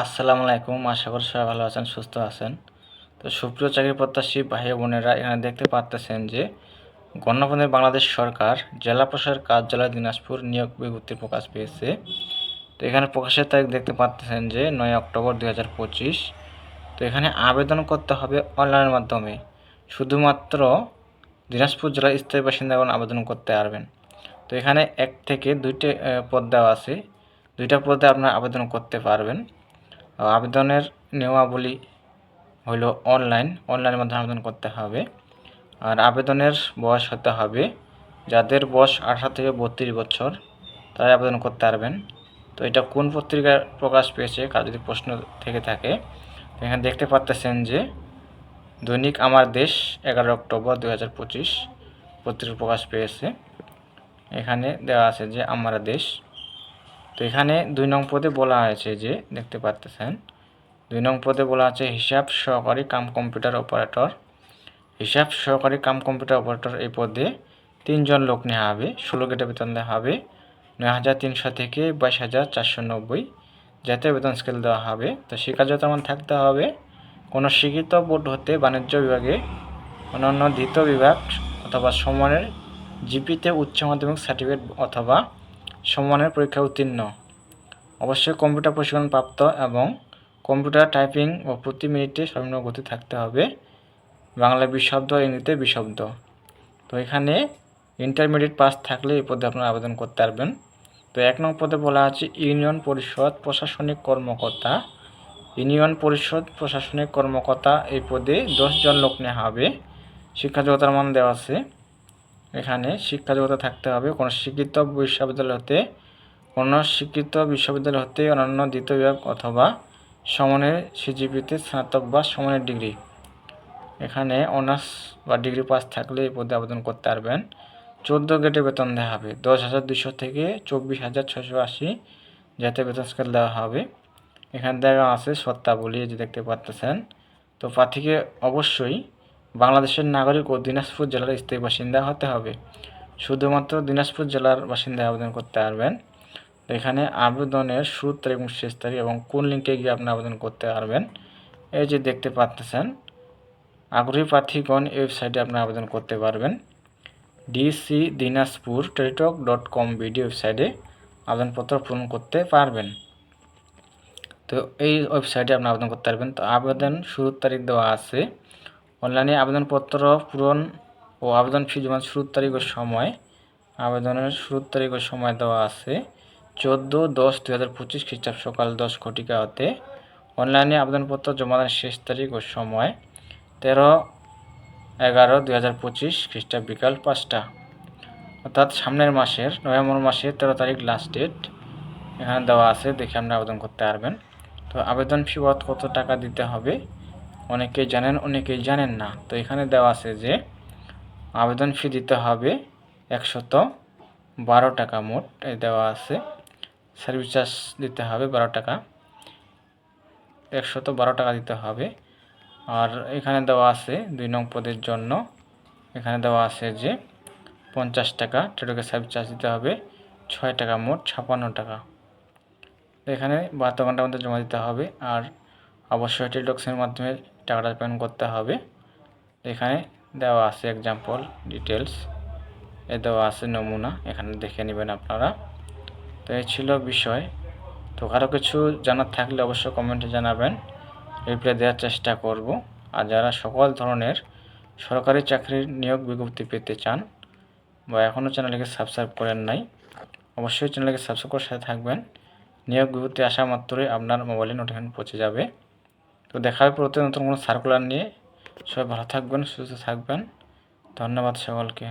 আসসালামু আলাইকুম, আশা করি সবাই ভালো আছেন, সুস্থ আছেন। তো সুপ্রিয় চাকরি প্রত্যাশী ভাই বোনেরা, এখানে দেখতে পাচ্তেছেন যে গণপঞ্চায়েত বাংলাদেশ সরকার জেলা প্রশাসক কার্যালয় দিনাজপুর নিয়োগ বিজ্ঞপ্তি প্রকাশ পেয়েছে। তো এখানে প্রকাশের তারিখ দেখতে পাচ্তেছেন যে নয় অক্টোবর দুই হাজার পঁচিশ। তো এখানে আবেদন করতে হবে অনলাইনের মাধ্যমে। শুধুমাত্র দিনাজপুর জেলার স্থায়ী বাসিন্দাগণ আবেদন করতে পারবেন। তো এখানে এক থেকে দুইটি পদ দেওয়া আছে। দুইটা পদে আপনারা আবেদন করতে পারবেন। আবেদনের নিয়মাবলী হলো অনলাইন। অনলাইনের মাধ্যমে আবেদন করতে হবে। আর আবেদনের বয়স হতে হবে। যাদের বয়স আঠারো থেকে বত্রিশ বছর তারা আবেদন করতে পারবেন। তো এটা কোন পত্রিকার প্রকাশ পেয়েছে, কার যদি প্রশ্ন থেকে থাকে। এখানে দেখতে পাচ্তেছেন যে, দৈনিক আমার দেশ, এগারো অক্টোবর দু হাজার পঁচিশ, পত্রিকা প্রকাশ পেয়েছে। এখানে দেওয়া আছে যে, আমরা দেশ। এখানে দুই নং পদে বলা হয়েছে যে, দেখতে পাচ্তেছেন দুই নং পদে বলা আছে হিসাব সহকারী কাম কম্পিউটার অপারেটর। হিসাব সহকারী কাম কম্পিউটার অপারেটর এই পদে তিনজন লোক নেওয়া হবে, ষোলো গেটে বেতন দেওয়া হবে, নয় হাজার তিনশো থেকে বাইশ হাজার চারশো নব্বই জাতীয় বেতন স্কেল দেওয়া হবে। তো শিক্ষাগত মান থাকতে হবে। কোনো শিক্ষিত বোর্ড হতে বাণিজ্য বিভাগে অন্যান্য দ্বিতীয় বিভাগ অথবা সমানের জিপিতে উচ্চ মাধ্যমিক সার্টিফিকেট অথবা সমানের পরীক্ষা উত্তীর্ণ। অবশ্যই কম্পিউটার প্রশিক্ষণ প্রাপ্ত এবং কম্পিউটার টাইপিং ও প্রতি মিনিটে সর্বনিম্ন গতি থাকতে হবে। বাংলা বিশব্দ, ইংরেজিতে বিশব্দ। তো এখানে ইন্টারমিডিয়েট পাস থাকলে এই পদে আপনারা আবেদন করতে পারবেন। তো এক নং পদে বলা আছে, ইউনিয়ন পরিষদ প্রশাসনিক কর্মকর্তা। ইউনিয়ন পরিষদ প্রশাসনিক কর্মকর্তা এই পদে দশজন লোক নেওয়া হবে। শিক্ষা যোগ্যতার মান দেওয়া আছে। এখানে শিক্ষা যোগ্যতা থাকতে হবে। কোনো শিক্ষিত বিশ্ববিদ্যালয় হতে কোনো শিক্ষিত বিশ্ববিদ্যালয় হতে অন্যান্য দ্বিতীয় বিভাগ অথবা সমানের সিজিপিতে স্নাতক বা সমানের ডিগ্রি। এখানে অনার্স বা ডিগ্রি পাস থাকলে এই পদে আবেদন করতে পারবেন। চোদ্দ গেটে বেতন দেওয়া হবে। দশ হাজার দুশো থেকে চব্বিশ হাজার ছশো আশি যাতে বেতন স্কেল দেওয়া হবে। এখানে দেখা আছে সত্তাবলী যে দেখতে পাচ্তেছেন তো প্রার্থীকে অবশ্যই বাংলাদেশের নাগরিক ও দিনাজপুর জেলার স্থায়ী বাসিন্দা হতে হবে। শুধুমাত্র দিনাজপুর জেলার বাসিন্দায় আবেদন করতে পারবেন। এখানে আবেদনের শুরু তারিখ এবং শেষ তারিখ এবং কোন লিঙ্কে গিয়ে আপনি আবেদন করতে পারবেন, এই যে দেখতে পাচ্তেছেন আগ্রহী প্রার্থীগণ ওয়েবসাইটে আপনি আবেদন করতে পারবেন। DC Dinajpur Teletalk dot com video ওয়েবসাইটে আবেদনপত্র পূরণ করতে পারবেন। তো এই ওয়েবসাইটে আপনি আবেদন করতে পারবেন। তো আবেদন শুরুর তারিখ দেওয়া আছে অনলাইনে আবেদনপত্র পূরণ ও আবেদন ফি জমা শুরুর তারিখ ও সময়, আবেদনের শুরুর তারিখ ও সময় দেওয়া আছে চোদ্দ দশ দু হাজার পঁচিশ খ্রিস্টাব্দ সকাল দশ ঘটিকা হতে অনলাইনে আবেদনপত্র জমা দেওয়ার শেষ তারিখ ও সময় তেরো এগারো দুই হাজার পঁচিশ খ্রিস্টাব্দ বিকাল পাঁচটা। অর্থাৎ সামনের মাসের, নভেম্বর মাসের তেরো তারিখ লাস্ট ডেট এখানে দেওয়া আছে, দেখে আপনি আবেদন করতে পারবেন। তো আবেদন ফি কত টাকা দিতে হবে? অনেকেই জানেন অনেকেই জানেন না। তো এখানে দেওয়া আছে যে আবেদন ফি দিতে হবে একশত বারো টাকা মোট। দেওয়া আছে সার্ভিস চার্জ দিতে হবে বারো টাকা। একশত বারো টাকা দিতে হবে। আর এখানে দেওয়া আছে দুই নং পদের জন্য, এখানে দেওয়া আছে যে পঞ্চাশ টাকা। টেটকে সার্ভিস চার্জ দিতে হবে ছয় টাকা মোট, ছাপান্ন টাকা। এখানে বাহাত্তর ঘণ্টার মধ্যে জমা দিতে হবে। আর অবশ্যই টেলিটক্সের মাধ্যমে টাকাটা পেমেন্ট করতে হবে। এখানে দেওয়া আছে এক্সাম্পল ডিটেলস এ দেওয়া আছে নমুনা, এখানে দেখে নেবেন আপনারা। তো এই ছিল বিষয়। তো কারও কিছু জানার থাকলে অবশ্যই কমেন্টে জানাবেন। রিপ্লাই দেওয়ার চেষ্টা করব। আর যারা সকল ধরনের সরকারি চাকরির নিয়োগ বিজ্ঞপ্তি পেতে চান বা এখনও চ্যানেলকে সাবস্ক্রাইব করেন নাই, অবশ্যই চ্যানেলকে সাবস্ক্রাইব করে সাথে থাকবেন। নিয়োগ বিজ্ঞপ্তি আসা মাত্রই আপনার মোবাইলে নোটিফিকেশন পৌঁছে যাবে। তো দেখা হবে প্রতি নতুন কোনো সার্কুলার নিয়ে সবাই ভালো থাকবেন, সুস্থ থাকবেন। ধন্যবাদ সকলকে।